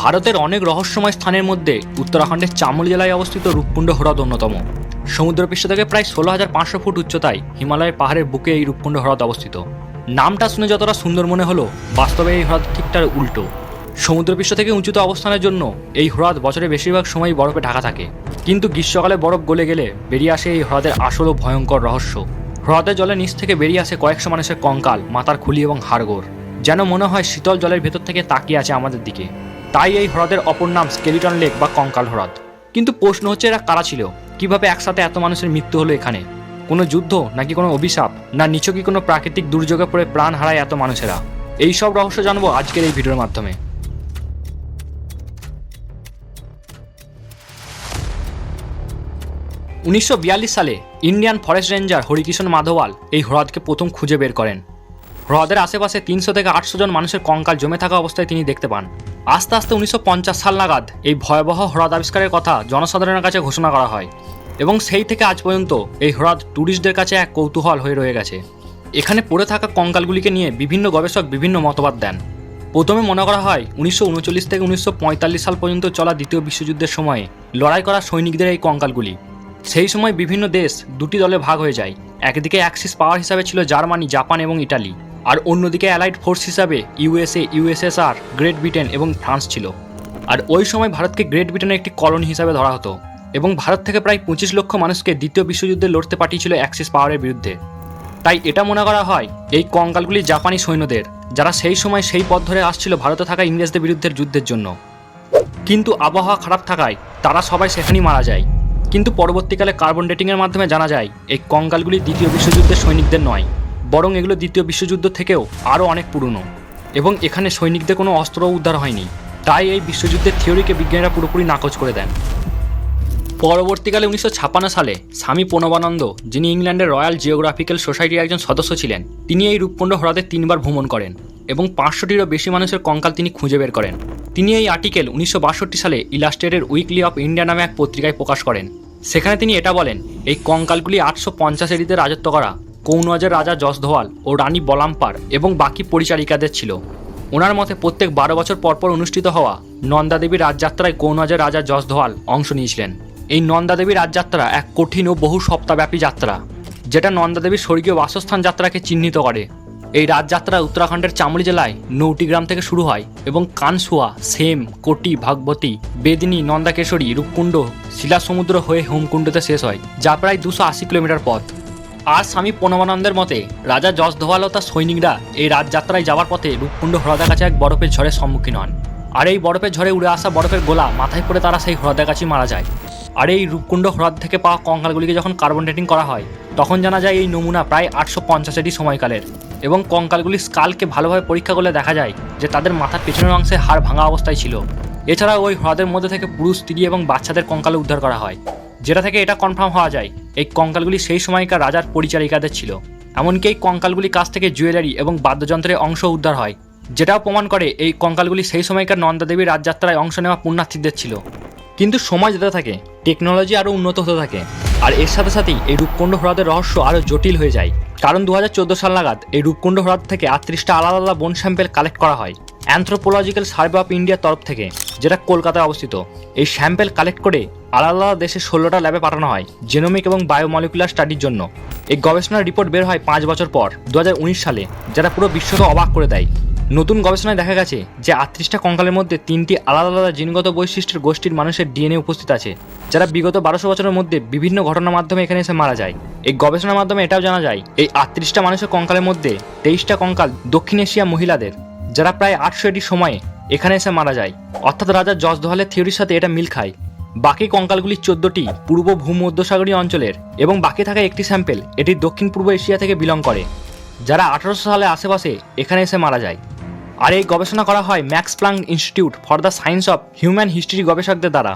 ভারতের অনেক রহস্যময় স্থানের মধ্যে উত্তরাখণ্ডের চামোলি জেলায় অবস্থিত রূপকুণ্ড হ্রদ অন্যতম। সমুদ্রপৃষ্ঠ থেকে প্রায় ষোলো হাজার পাঁচশো ফুট উচ্চতায় হিমালয়ের পাহাড়ের বুকে এই রূপকুণ্ড হ্রদ অবস্থিত। নামটা শুনে যতটা সুন্দর মনে হলো, বাস্তবে এই হ্রদ ঠিক তার উল্টো। সমুদ্রপৃষ্ঠ থেকে উঁচুতে অবস্থানের জন্য এই হ্রদ বছরে বেশিরভাগ সময় বরফে ঢাকা থাকে। কিন্তু গ্রীষ্মকালে বরফ গলে গেলে বেরিয়ে আসে এই হ্রদের আসল ও ভয়ঙ্কর রহস্য। হ্রদের জলের নিচ থেকে বেরিয়ে আসে কয়েকশো মানুষের কঙ্কাল, মাথার খুলি এবং হাড়গোড়। যেন মনে হয় শীতল জলের ভেতর থেকে তাকিয়ে আছে আমাদের দিকে। তাই এই হ্রদের অপর নাম স্কেলিটন লেক বা কঙ্কাল হ্রদ। কিন্তু প্রশ্ন হচ্ছে এরা কারা ছিল? কীভাবে একসাথে এত মানুষের মৃত্যু হলো এখানে? কোনো যুদ্ধ নাকি কোনো অভিশাপ? না নিছকই কোনো প্রাকৃতিক দুর্যোগে পড়ে প্রাণ হারায় এত মানুষেরা? এই সব রহস্য জানব আজকের এই ভিডিওর মাধ্যমে। উনিশশো বিয়াল্লিশ সালে Indian forest ranger Harikishan Madhwal এই হ্রদকে প্রথম খুঁজে বের করেন। হ্রদের আশেপাশে তিনশো থেকে আটশো জন মানুষের কঙ্কাল জমে থাকা অবস্থায় তিনি দেখতে পান। আস্তে আস্তে উনিশশো পঞ্চাশ সাল নাগাদ এই ভয়াবহ হ্রদ আবিষ্কারের কথা জনসাধারণের কাছে ঘোষণা করা হয় এবং সেই থেকে আজ পর্যন্ত এই হ্রদ ট্যুরিস্টদের কাছে এক কৌতূহল হয়ে রয়ে গেছে। এখানে পড়ে থাকা কঙ্কালগুলিকে নিয়ে বিভিন্ন গবেষক বিভিন্ন মতবাদ দেন। প্রথমে মনে করা হয় উনিশশো উনচল্লিশ থেকে উনিশশো পঁয়তাল্লিশ সাল পর্যন্ত চলা দ্বিতীয় বিশ্বযুদ্ধের সময়ে লড়াই করা সৈনিকদের এই কঙ্কালগুলি। সেই সময় বিভিন্ন দেশ দুটি দলে ভাগ হয়ে যায়। একদিকে অ্যাক্সিস পাওয়ার হিসাবে ছিল জার্মানি, জাপান এবং ইটালি। আর অন্যদিকে অ্যালাইড ফোর্স হিসাবে ইউএসএ ইউএসএসআর গ্রেট ব্রিটেন এবং ফ্রান্স ছিল। আর ওই সময় ভারতকে গ্রেট ব্রিটেনের একটি কলোনি হিসাবে ধরা হতো এবং ভারত থেকে প্রায় পঁচিশ লক্ষ মানুষকে দ্বিতীয় বিশ্বযুদ্ধে লড়তে পাঠিয়েছিল অ্যাক্সিস পাওয়ারের বিরুদ্ধে। তাই এটা মনে করা হয়, এই কঙ্কালগুলি জাপানি সৈন্যদের, যারা সেই সময় সেই পথ ধরে আসছিল ভারতে থাকা ইংরেজদের বিরুদ্ধে যুদ্ধের জন্য। কিন্তু আবহাওয়া খারাপ থাকায় তারা সবাই সেখানেই মারা যায়। কিন্তু পরবর্তীকালে কার্বন ডেটিংয়ের মাধ্যমে জানা যায়, এই কঙ্কালগুলি দ্বিতীয় বিশ্বযুদ্ধের সৈনিকদের নয়। বরং এগুলো দ্বিতীয় বিশ্বযুদ্ধ থেকেও আরও অনেক পুরনো। এবং এখানে সৈনিকদের কোনো অস্ত্রও উদ্ধার হয়নি। তাই এই বিশ্বযুদ্ধের থিওরিকে বিজ্ঞানীরা পুরোপুরি নাকচ করে দেন। পরবর্তীকালে উনিশশো ছাপ্পান্ন সালে স্বামী প্রণবানন্দ, যিনি ইংল্যান্ডের রয়্যাল জিওগ্রাফিক্যাল সোসাইটির একজন সদস্য ছিলেন, তিনি এই রূপকুণ্ড হ্রদে তিনবার ভ্রমণ করেন এবং পাঁচশোটিরও বেশি মানুষের কঙ্কাল তিনি খুঁজে বের করেন। তিনি এই আর্টিকেল উনিশশো বাষট্টি সালে ইলাস্ট্রেটের উইকলি অফ ইন্ডিয়া নামে এক পত্রিকায় প্রকাশ করেন। সেখানে তিনি এটা বলেন, এই কঙ্কালগুলি আটশো পঞ্চাশ এডিতে রাজত্ব করা কৌনজের রাজা যশধোয়াল ও রানী বলাম্পার এবং বাকি পরিচারিকাদের ছিল। ওনার মতে প্রত্যেক বারো বছর পরপর অনুষ্ঠিত হওয়া নন্দাদেবী রাজযাত্রায় কৌনজের রাজা যশধোয়াল অংশ নিয়েছিলেন। এই নন্দাদেবী রাজযাত্রা এক কঠিন ও বহু সপ্তাহব্যাপী যাত্রা, যেটা নন্দাদেবীর স্বর্গীয় বাসস্থান যাত্রাকে চিহ্নিত করে। এই রাজযাত্রা উত্তরাখণ্ডের চামড়ি জেলায় নৌটিগ্রাম থেকে শুরু হয় এবং কানসুয়া, সেম, কোটি, ভাগবতী, বেদিনী, নন্দাকেশরী, রূপকুণ্ড, শিলাসমুদ্র হয়ে হোমকুণ্ডতে শেষ হয়, যা প্রায় দুশো আশি কিলোমিটার পথ। আর স্বামী প্রণবানন্দের মতে, রাজা যশধোয়াল ও তার সৈনিকরা এই রাজযাত্রায় যাওয়ার পথে রূপকুণ্ড হ্রদের কাছে এক বরফের ঝড়ের সম্মুখীন হন। আর এই বরফের ঝড়ে উড়ে আসা বরফের গোলা মাথায় পড়ে তারা সেই হ্রদের কাছে মারা যায়। আর এই রূপকুণ্ড হ্রদ থেকে পাওয়া কঙ্কালগুলিকে যখন কার্বন ডেটিং করা হয়, তখন জানা যায় এই নমুনা প্রায় আটশো পঞ্চাশেটি সময়কালের। এবং কঙ্কালগুলি স্কালকে ভালোভাবে পরীক্ষা করলে দেখা যায় যে তাদের মাথার পেছনের অংশে হাড় ভাঙা অবস্থায় ছিল। এছাড়া ওই হ্রদের মধ্যে থেকে পুরুষ, স্ত্রী এবং বাচ্চাদের কঙ্কাল উদ্ধার করা হয়। যেটা থেকে এটা কনফার্ম হওয়া যায়, এই কঙ্কালগুলি সেই সময়কার রাজার পরিচারিকাদের ছিল। এমনকি এই কঙ্কালগুলি কাছ থেকে জুয়েলারি এবং বাদ্যযন্ত্রের অংশ উদ্ধার হয়, যেটাও প্রমাণ করে এই কঙ্কালগুলি সেই সময়কার নন্দাদেবীর রাজযাত্রায় অংশ নেওয়া পুণ্যার্থীদের ছিল। কিন্তু সময় যেতে থাকে টেকনোলজি আরও উন্নত হতে থাকে, আর এর সাথে সাথেই এই রূপকুণ্ড হ্রদের রহস্য আরও জটিল হয়ে যায়। কারণ দু হাজার চোদ্দ সাল নাগাদ এই রূপকুণ্ড হ্রদ থেকে আটত্রিশটা আলাদা আলাদা বন স্যাম্পেল কালেক্ট করা হয়। অ্যান্থ্রোপোলজিক্যাল সার্ভে অফ ইন্ডিয়ার তরফ থেকে, যেটা কলকাতায় অবস্থিত। এই স্যাম্পেল কালেক্ট করে আলাদা আলাদা দেশের ষোলোটা ল্যাবে পাঠানো হয় জেনোমিক এবং বায়োমলিকুলার স্টাডির জন্য। এই গবেষণার রিপোর্ট বের হয় পাঁচ বছর পর দু হাজার উনিশ সালে যারা পুরো বিশ্বকে অবাক করে দেয়। নতুন গবেষণায় দেখা গেছে যে আটত্রিশটা কঙ্কালের মধ্যে তিনটি আলাদা আলাদা জিনগত বৈশিষ্ট্যের গোষ্ঠীর মানুষের ডিএনএ উপস্থিত আছে, যারা বিগত বারোশো বছরের মধ্যে বিভিন্ন ঘটনার মাধ্যমে এখানে এসে মারা যায়। এই গবেষণার মাধ্যমে এটাও জানা যায়, এই আটত্রিশটা মানুষের কঙ্কালের মধ্যে তেইশটা কঙ্কাল দক্ষিণ এশিয়া মহিলাদের যারা প্রায় আটশো এটি সময়ে এখানে এসে মারা যায়। অর্থাৎ রাজা জজদোহালের থিওরির সাথে এটা মিল খায়। বাকি কঙ্কালগুলি চোদ্দটি পূর্ব ভূমধ্যসাগরীয় অঞ্চলের এবং বাকি থাকা একটি স্যাম্পেল এটি দক্ষিণ পূর্ব এশিয়া থেকে বিলং করে, যারা আঠারোশো সালে আশেপাশে এখানে এসে মারা যায়। আর এই গবেষণা করা হয় Max Planck Institute for the Science of Human History গবেষকদের দ্বারা।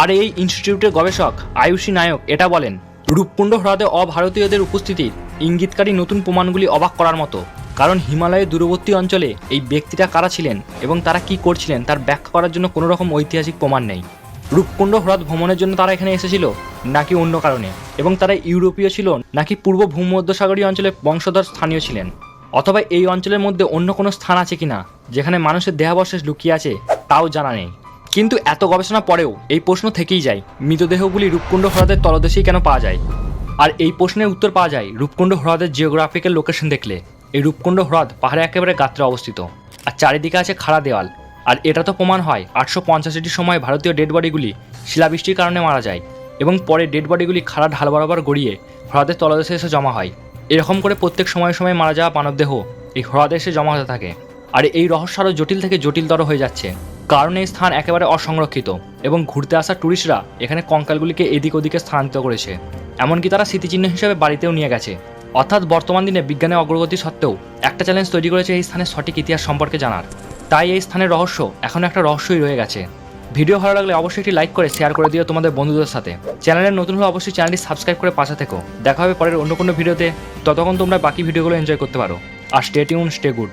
আর এই ইনস্টিটিউটের গবেষক আয়ুষী নায়ক এটা বলেন, রূপকুণ্ড হ্রদে অভারতীয়দের উপস্থিতির ইঙ্গিতকারী নতুন প্রমাণগুলি অবাক করার মতো। কারণ হিমালয়ের দূরবর্তী অঞ্চলে এই ব্যক্তিরা কারা ছিলেন এবং তারা কি করছিলেন তার ব্যাখ্যা করার জন্য কোনো রকম ঐতিহাসিক প্রমাণ নেই। রূপকুণ্ড হ্রদ ভ্রমণের জন্য তারা এখানে এসেছিল নাকি অন্য কারণে এবং তারা ইউরোপীয় ছিল নাকি পূর্ব ভূমধ্যসাগরীয় অঞ্চলে বংশধর স্থানীয় ছিলেন অথবা এই অঞ্চলের মধ্যে অন্য কোনো স্থান আছে কিনা যেখানে মানুষের দেহাবশেষ লুকিয়ে আছে তাও জানা নেই। কিন্তু এত গবেষণা পরেও এই প্রশ্ন থেকেই যায়, মৃতদেহগুলি রূপকুণ্ড হ্রদের তলদেশেই কেন পাওয়া যায়? আর এই প্রশ্নের উত্তর পাওয়া যায় রূপকুণ্ড হ্রদের জিওগ্রাফিক্যাল লোকেশন দেখলে। এই রূপকুণ্ড হ্রদ পাহাড়ে একেবারে গাত্রে অবস্থিত। আর চারিদিকে আছে খাড়া দেওয়াল। আর এটা তো প্রমাণ হয়, আটশো পঞ্চাশটির সময় ভারতীয় ডেড বডিগুলি শিলাবৃষ্টির কারণে মারা যায় এবং পরে ডেড বডিগুলি খাড়া ঢাল বরাবর গড়িয়ে হ্রদের তলদেশে এসে জমা হয়। এরকম করে প্রত্যেক সময় সময় মারা যাওয়া মানবদেহ এই হ্রদে এসে জমা হতে থাকে। আর এই রহস্য আরও জটিল থেকে জটিলতর হয়ে যাচ্ছে। কারণ এই স্থান একেবারে অসংরক্ষিত এবং ঘুরতে আসা ট্যুরিস্টরা এখানে কঙ্কালগুলিকে এদিক ওদিকে স্থানান্তর করেছে। এমনকি তারা স্মৃতিচিহ্ন হিসেবে বাড়িতেও নিয়ে গেছে। অর্থাৎ বর্তমান দিনে বিজ্ঞানের অগ্রগতি সত্ত্বেও একটা চ্যালেঞ্জ তৈরি করেছে এই স্থানের সঠিক ইতিহাস সম্পর্কে জানার। তাই এই স্থানের রহস্য এখন একটা রহস্যই রয়ে গেছে। ভিডিও ভালো লাগলে অবশ্যই একটি লাইক করে শেয়ার করে দিও তোমাদের বন্ধুদের সাথে। চ্যানেলের নতুন হলে অবশ্যই চ্যানেলটি সাবস্ক্রাইব করে পাশে থেকো। দেখা হবে পরের অন্য কোনো ভিডিওতে ততক্ষণ তোমরা বাকি ভিডিওগুলো এনজয় করতে পারো। আর স্টে টিউন স্টে গুড